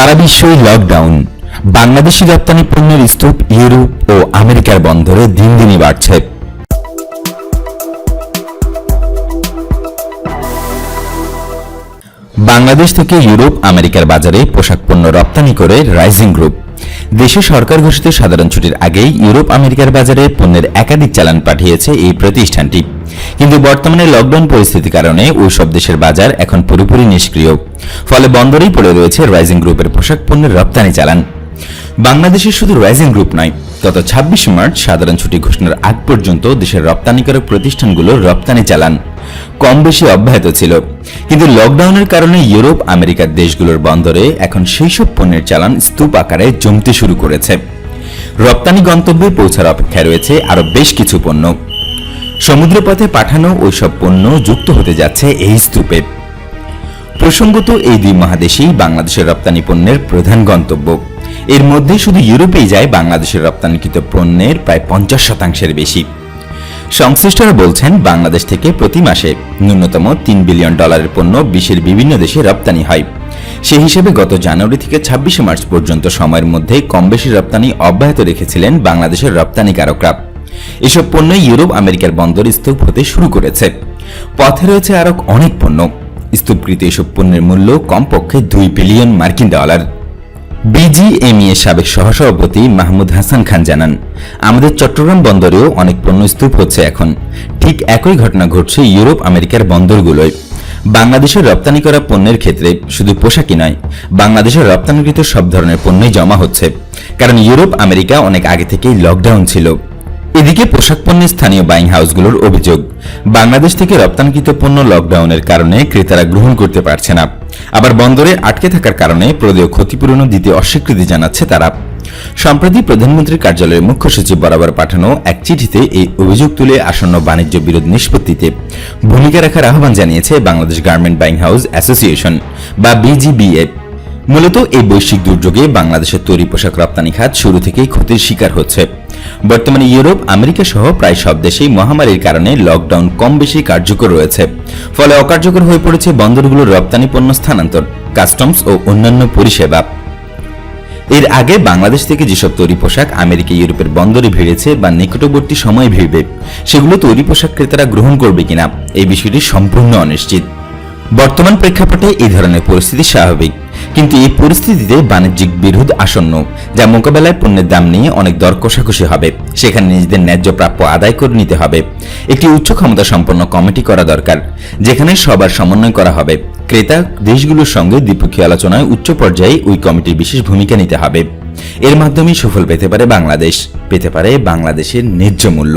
সারা বিশ্বই লকডাউন বাংলাদেশি রপ্তানি পণ্যের স্তূপ ইউরোপ ও আমেরিকার বন্দরে দিন দিনই বাড়ছে। বাংলাদেশ থেকে ইউরোপ, আমেরিকার বাজারে পোশাক পণ্য রপ্তানি করে রাইজিং গ্রুপ দেশে সরকার ঘোষিত সাধারণ ছুটির আগেই ইউরোপ আমেরিকার বাজারে পণ্যের একাধিক চালান পাঠিয়েছে এই প্রতিষ্ঠানটি। কিন্তু বর্তমানে লকডাউন পরিস্থিতির কারণে ওই সব দেশের বাজার এখন পুরোপুরি নিষ্ক্রিয়। ফলে বন্দরেই পড়ে রয়েছে রাইজিং গ্রুপের পোশাক পণ্যের রপ্তানি চালান। বাংলাদেশের শুধু রাইজিং গ্রুপ নয়, গত ছাব্বিশ মার্চ সাধারণ ছুটি ঘোষণার আগ পর্যন্ত দেশের রপ্তানিকারক প্রতিষ্ঠানগুলোর রপ্তানি চালান। কম বেশি অব্যাহত ছিল। কিন্তু লকডাউনের কারণে ইউরোপ, আমেরিকার দেশগুলোর বন্দরে এখন সেই সব পণ্যের চালান স্তূপ আকারে জমতে শুরু করেছে। রপ্তানি গন্তব্যে পৌঁছার অপেক্ষায় রয়েছে আরও বেশ কিছু পণ্য। সমুদ্রপথে পাঠানো ওইসব পণ্য যুক্ত হতে যাচ্ছে এই স্তূপে। প্রসঙ্গত এই দুই মহাদেশেই বাংলাদেশের রপ্তানি পণ্যের প্রধান গন্তব্য। এর মধ্যে শুধু ইউরোপেই যায় বাংলাদেশের রপ্তানিকৃত পণ্যের প্রায় পঞ্চাশ শতাংশের বেশি। সংশ্লিষ্টরা বলছেন, বাংলাদেশ থেকে প্রতি মাসে ন্যূনতম তিন বিলিয়ন ডলারের পণ্য বিশ্বের বিভিন্ন দেশে রপ্তানি হয়। সে হিসেবে গত জানুয়ারি থেকে ছাব্বিশে মার্চ পর্যন্ত সময়ের মধ্যে কম বেশি রপ্তানি অব্যাহত রেখেছিলেন বাংলাদেশের রপ্তানিকারকরা। এসব পণ্য ইউরোপ আমেরিকার বন্দর স্তূপ হতে শুরু করেছে। পথে রয়েছে আরও অনেক পণ্য। স্তূপকৃত এসব পণ্যের মূল্য কমপক্ষে দুই বিলিয়ন মার্কিন ডলার। বিজিএমই এর সাবেক সহসভাপতি মাহমুদ হাসান খান জানান, আমাদের চট্টগ্রাম বন্দরেও অনেক পণ্য স্তূপ হচ্ছে এখন। ঠিক একই ঘটনা ঘটছে ইউরোপ, আমেরিকার বন্দরগুলোয়। বাংলাদেশের রপ্তানি করা পণ্যের ক্ষেত্রে শুধু পোশাকই নয়, বাংলাদেশের রপ্তানিকৃত সব ধরনের পণ্যই জমা হচ্ছে। কারণ ইউরোপ, আমেরিকা অনেক আগে থেকেই লকডাউন ছিল। এদিকে পোশাক পণ্যের স্থানীয় বাইং হাউসগুলোর অভিযোগ। বাংলাদেশ থেকে রপ্তানিকৃত পণ্য লকডাউনের কারণে ক্রেতারা গ্রহণ করতে পারছে না। আবার বন্দরে আটকে থাকার কারণে প্রদেয় ক্ষতিপূরণও দিতে অস্বীকৃতি জানাচ্ছে তারা। সম্প্রতি প্রধানমন্ত্রীর কার্যালয়ের মুখ্য সচিব বরাবর পাঠানো এক চিঠিতে এই অভিযোগ তুলে আসন্ন বাণিজ্য বিরোধ নিষ্পত্তিতে। ভূমিকা রাখার আহ্বান জানিয়েছে Bangladesh garment buying house association বা বিজিবিএ মূলত এই বৈশ্বিক দুর্যোগে বাংলাদেশের তৈরি পোশাক রপ্তানি খাত শুরু থেকেই ক্ষতির শিকার হচ্ছে। বর্তমানে ইউরোপ, আমেরিকা সহ প্রায় সব দেশেই মহামারীর কারণে লকডাউন কম বেশি কার্যকর রয়েছে। ফলে অকার্যকর হয়ে পড়েছে বন্দরগুলোর রপ্তানি পণ্য স্থানান্তর কাস্টমস ও অন্যান্য পরিষেবা। এর আগে বাংলাদেশ থেকে যেসব তৈরি পোশাক আমেরিকা, ইউরোপের বন্দরে ভিড়েছে বা নিকটবর্তী সময়ে ভিড়বে, সেগুলো তৈরি পোশাক ক্রেতারা গ্রহণ করবে কিনা, এই বিষয়টি সম্পূর্ণ অনিশ্চিত। বর্তমান প্রেক্ষাপটে এই ধরনের পরিস্থিতি স্বাভাবিক। কিন্তু এই পরিস্থিতিতে বাণিজ্যিক বিরোধ আসন্ন, যা মোকাবেলায় পণ্যের দাম নিয়ে অনেক দর কষাকষি হবে। সেখানে নিজেদের ন্যায্য প্রাপ্য আদায় করে নিতে হবে। একটি উচ্চ ক্ষমতা সম্পন্ন কমিটি করা দরকার, যেখানে সবার সমন্বয় করা হবে। ক্রেতা দেশগুলোর সঙ্গে দ্বিপক্ষীয় আলোচনায় উচ্চ পর্যায়ে ওই কমিটির বিশেষ ভূমিকা নিতে হবে। এর মাধ্যমে সুফল পেতে পারে বাংলাদেশ, পেতে পারে বাংলাদেশের ন্যায্য মূল্য।